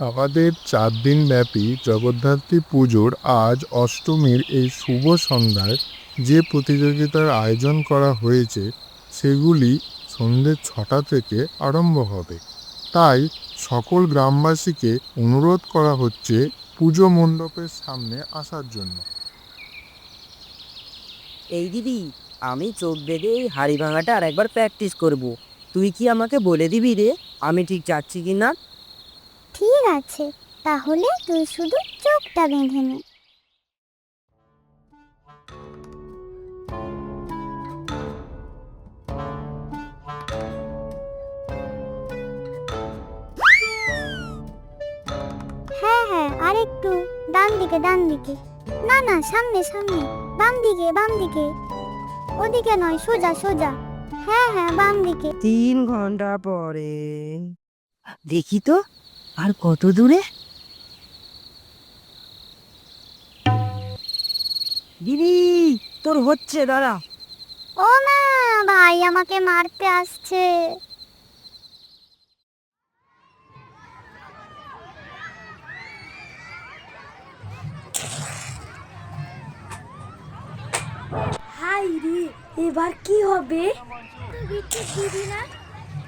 আমাদের চার দিন ব্যাপী জগদ্ধাত্রী পুজোর আজ অষ্টমীর এই শুভ সন্ধ্যায় যে প্রতিযোগিতার আয়োজন করা হয়েছে, সেগুলি সন্ধ্যে ছটা থেকে আরম্ভ হবে। তাই সকল গ্রামবাসীকে অনুরোধ করা হচ্ছে পুজো মণ্ডপের সামনে আসার জন্য। এই দিদি, আমি চোখ বেঁধে এই হাড়ি ভাঙাটা আর একবার প্র্যাকটিস করব। তুই কি আমাকে বলে দিবি রে? আমি ঠিক যাচ্ছি কি না ঠিক আছে, তাহলে তুই শুধু চোখটা বেঁধে নে। হ্যাঁ হ্যাঁ আরেকটু ডান দিকে ডান দিকে না না, সামনে সামনে বাম দিকে বাম দিকে ওদিকে নয়, সোজা সোজা। হ্যাঁ হ্যাঁ বাম দিকে তিন ঘণ্টা পরে। দেখি তো। আর কত দূরে? দিদি তোর হচ্ছে দাঁড়া। ও মা ভাই আমাকে মারতে আসছে। হাই রে এবার কি হবে? দিদি না?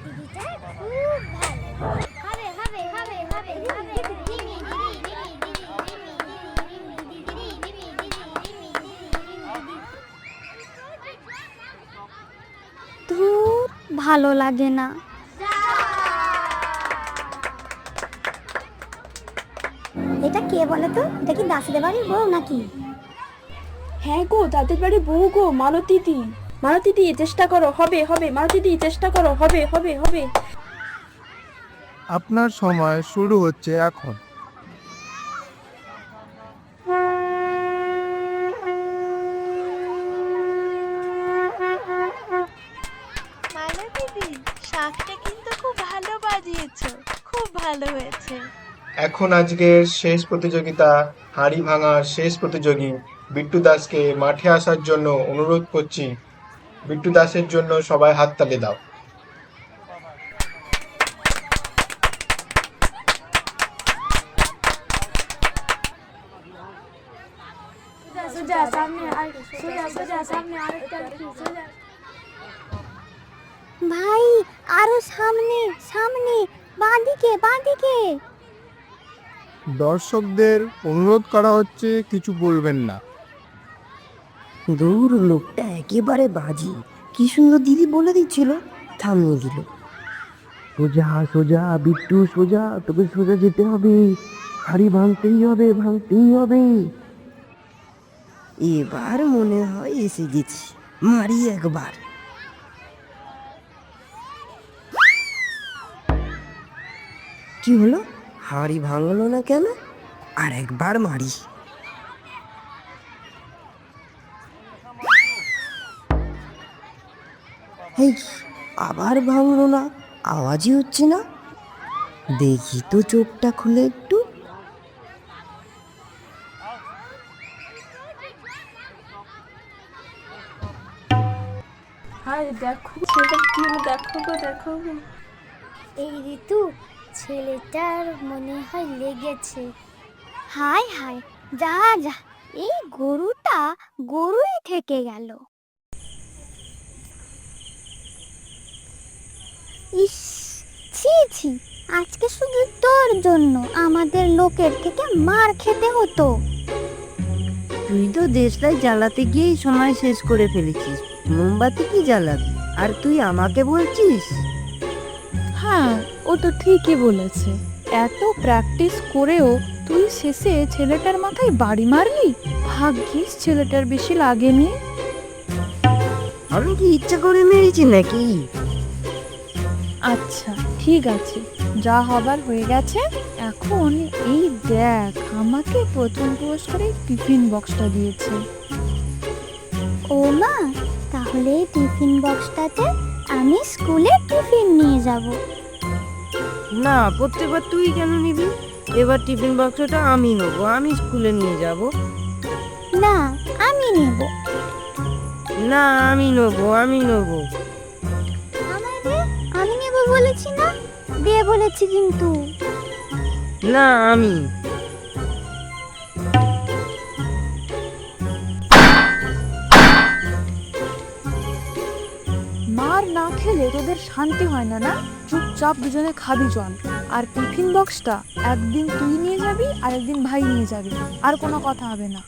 দিদিটা খুব ভালো হবে হবে হবে হবে হবে দিদি ধুর ভালো লাগে না। এটা কে বলে তো? এটা কি দাসিদের বাড়ির বউ নাকি? হ্যাঁ গো তাদের বাড়ি বউ গো মালতীদি। মালতীদি চেষ্টা করো হবে হবে মালতীদি চেষ্টা করো হবে হবে হবে। আপনার সময় শুরু হচ্ছে এখন। শাকটা কিন্তু খুব ভালো বাজিয়েছো খুব ভালো হয়েছে। এখন আজকের শেষ প্রতিযোগিতা হাঁড়ি ভাঙার শেষ প্রতিযোগী বিট্টু দাসকে মাঠে আসার জন্য অনুরোধ করছি। বিট্টু দাসের জন্য সবাই হাততালি দাও। সোজা সামনে আর সোজা সোজা সামনে আরেকটা সোজা। ভাই আরও সামনে সামনে বাঁদিকে বাঁদিকে। দর্শকদের অনুরোধ করা হচ্ছে কিছু বলবেন না। দূর লোকটা একেবারে বাজি। কি সুন্দর দিদি বলে দিচ্ছিল থামিয়ে দিল। সোজা সোজা বিট্টু সোজা তোকে সোজা যেতে হবে। হাড়ি ভাঙতেই হবে ভাঙতেই হবে। এবার মনে হয় এসে গেছি মারি একবার। কি হলো? হাড়ি ভাঙলো না কেন? আর একবার মারি। এই আবার ভাঙলো না? আওয়াজই হচ্ছে না? দেখি তো চোখটা খুলে একটু। হাই দেখো সেটা কি দেখো গো দেখো এই ঋতু ছেলেটার মনে হয় লেগেছে। হাই হাই যা যা, এই গরুটা গরুই থেকে গেল। ইস, ছি ছি, আজকে শুধু তোর জন্য আমাদের লোকের থেকে মার খেতে হতো। তুই তো দেশটাই জ্বালাতে গিয়েই সময় শেষ করে ফেলেছিস। মোমবাতি কি জ্বালাবি? আর তুই আমাকে বলছিস? হ্যাঁ ও তো ঠিকই বলেছে। এত প্র্যাকটিস করেও তুই শেষে ছেলেটার মাথায় বাড়ি মারলি? ভাগ্যিস ছেলেটার বেশি লাগেনি। আমি কি ইচ্ছা করে মেরেছি নাকি? আচ্ছা ঠিক আছে। যা হবার হয়ে গেছে এখন এই দেখ আমাকে প্রথম পুরস্কারে টিফিন বক্সটা দিয়েছে। ও মা তাহলে টিফিন বক্সটাতে আমি স্কুলে টিফিন নিয়ে যাব। না প্রত্যেকবার তুই কেন নিবি? এবার টিফিন বক্সটা আমি নেব আমি স্কুলে নিয়ে যাব। না আমি নেব। না আমি নেব আমি নেব। আমায় দে আমি নেব বলেছি না? দে বলেছি কিন্তু। না আমি। খেলে তোদের শান্তি হয় না না? চুপচাপ দুজনে খাবি, জন। আর টিফিন বক্সটা একদিন তুই নিয়ে যাবি আর একদিন ভাই নিয়ে যাবি। আর কোনো কথা হবে না।